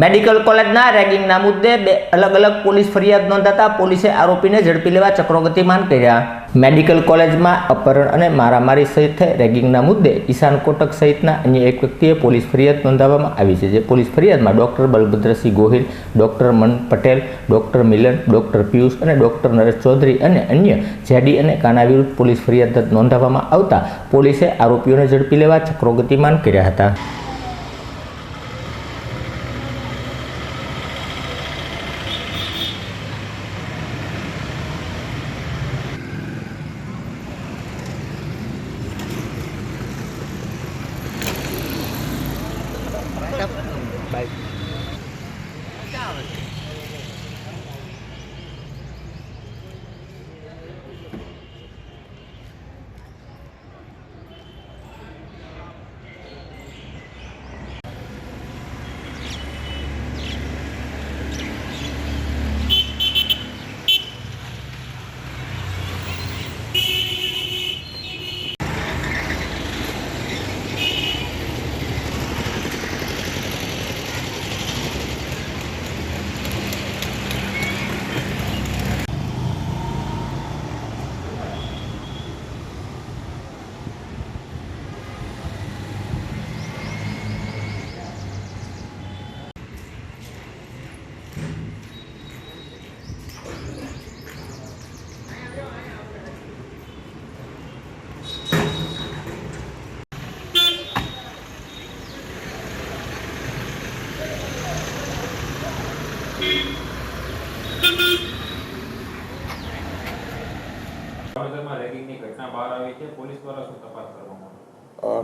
Medical કોલેજના રેગિંગના મુદ્દે બે અલગ અલગ પોલીસ ફરિયાદ નોંધાતા પોલીસે આરોપીને ઝડપી લેવા ચક્રોગતિમાન કર્યા. મેડિકલ કોલેજમાં અપહરણ અને મારામારી સહિત રેગિંગના મુદ્દે ઈશાન કોટક સહિતના અન્ય એક વ્યક્તિએ પોલીસ ફરિયાદ નોંધાવવામાં આવી છે. જે પોલીસ ફરિયાદમાં doctor Balbhadrasinh Gohil, doctor Man Patel, doctor Milan, doctor Piyush અને ડોક્ટર નરેશ ચૌધરી અને અન્ય જેડી અને કાના વિરુદ્ધ પોલીસ ફરિયાદ નોંધાવવામાં આવતા પોલીસે આરોપીઓને ઝડપી લેવા ચક્રો ગતિમાન કર્યા હતા.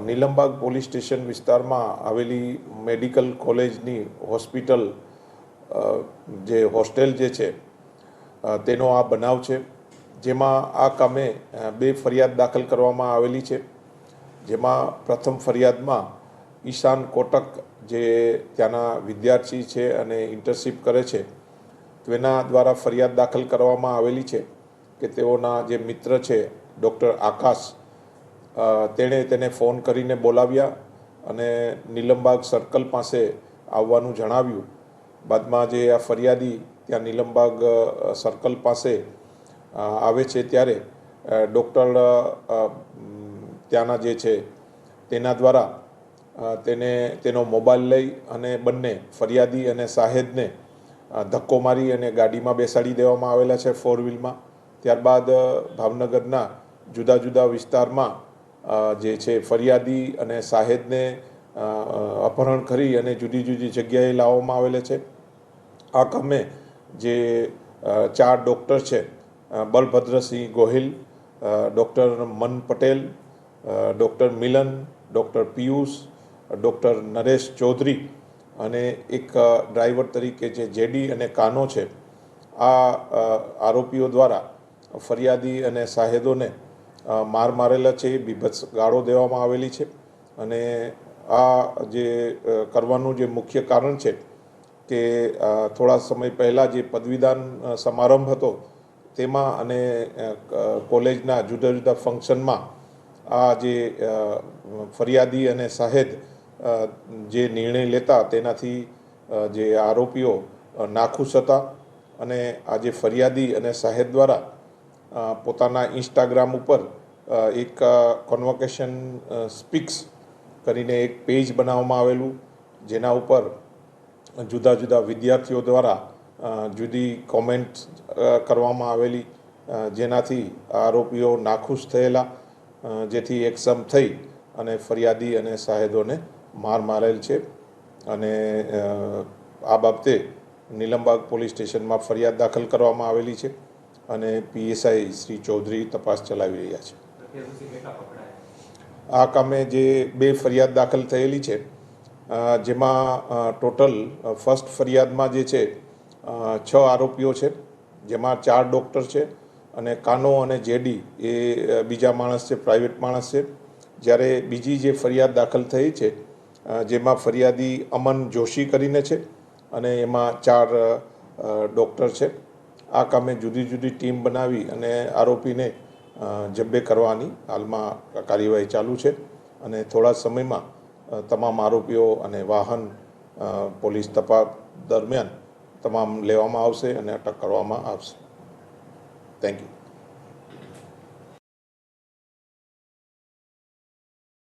નીલમબાગ પોલીસ સ્ટેશન વિસ્તારમાં આવેલી મેડિકલ કોલેજની હોસ્પિટલ જે હોસ્ટેલ જે છે તેનો આ બનાવ છે. જેમાં આ કામે બે ફરિયાદ દાખલ કરવામાં આવેલી છે. જેમાં પ્રથમ ફરિયાદમાં ઈશાન કોટક જે ત્યાંના વિદ્યાર્થી છે અને ઇન્ટર્નશીપ કરે છે, તેના દ્વારા ફરિયાદ દાખલ કરવામાં આવેલી છે કે તેઓના જે મિત્ર છે ડૉક્ટર આકાશ તેણે તેને ફોન કરીને બોલાવ્યા અને નીલમબાગ સર્કલ પાસે આવવાનું જણાવ્યું. બાદમાં જે આ ફરિયાદી ત્યાં નીલમબાગ સર્કલ પાસે આવે છે ત્યારે ડૉક્ટર ત્યાંના જે છે, તેના દ્વારા તેને, તેનો મોબાઈલ લઈ અને બંને, ફરિયાદી અને સાહેદને ધક્કો મારી અને ગાડીમાં બેસાડી દેવામાં આવેલા છે ફોર વ્હીલમાં ત્યારબાદ ભાવનગરના જુદા જુદા વિસ્તારમાં જે છે ફરિયાદી અને સાહેદને અપહરણ કરી અને જુદી જુદી જગ્યાએ લાવવામાં આવેલા છે. આ કામે જે ચાર ડૉક્ટર છે Balbhadrasinh Gohil doctor Man Patel doctor Milan doctor Piyush doctor Naresh Chaudhary અને એક ડ્રાઈવર તરીકે જે જેડી અને કાનો છે આ આરોપીઓ દ્વારા ફરિયાદી અને સાહેદોને માર મારેલા છે બીભત્સ ગાળો દેવામાં આવેલી છે અને આ જે કરવાનું જે મુખ્ય કારણ છે કે થોડા સમય પહેલાં જે પદવીદાન સમારંભ હતો તેમાં અને કોલેજના જુદા જુદા ફંક્શનમાં આ જે ફરિયાદી અને શાહેદ અ, જે નિર્ણય લેતા તેનાથી જે આરોપીઓ નાખુશ હતા અને આજે ફરિયાદી અને સાહેબ દ્વારા પોતાના ઇન્સ્ટાગ્રામ ઉપર એક કોન્વોકેશન સ્પીક્સ કરીને એક પેજ બનાવવામાં આવેલું, જેના ઉપર જુદા જુદા વિદ્યાર્થીઓ દ્વારા જુદી કોમેન્ટ કરવામાં આવેલી જેનાથી આરોપીઓ નાખુશ થયેલા જેથી એકસમ થઈ અને ફરિયાદી અને શાહેદોને માર મારેલ છે અને આ બાબતે નીલમબાગ પોલીસ સ્ટેશનમાં ફરિયાદ દાખલ કરવામાં આવેલી છે અને પીએસઆઈ શ્રી ચૌધરી તપાસ ચલાવી રહ્યા છે. આ કામે જે બે ફરિયાદ દાખલ થયેલી છે જેમાં ટોટલ ફર્સ્ટ ફરિયાદમાં જે છે છ આરોપીઓ છે, જેમાં ચાર ડૉક્ટર છે અને કાનો અને જેડી એ બીજા માણસ છે, પ્રાઇવેટ માણસ છે. જ્યારે બીજી જે ફરિયાદ દાખલ થઈ છે જેમાં ફરિયાદી અમન જોશી કરીને છે અને એમાં ચાર ડૉક્ટર છે. આ કામે જુદી જુદી ટીમ બનાવી અને આરોપીને જબ્બે કરવાની હાલમાં કાર્યવાહી ચાલુ છે અને થોડા સમયમાં તમામ આરોપીઓ અને વાહન પોલીસ તપાસ દરમિયાન તમામ લેવામાં આવશે અને અટક કરવામાં આવશે. Thank you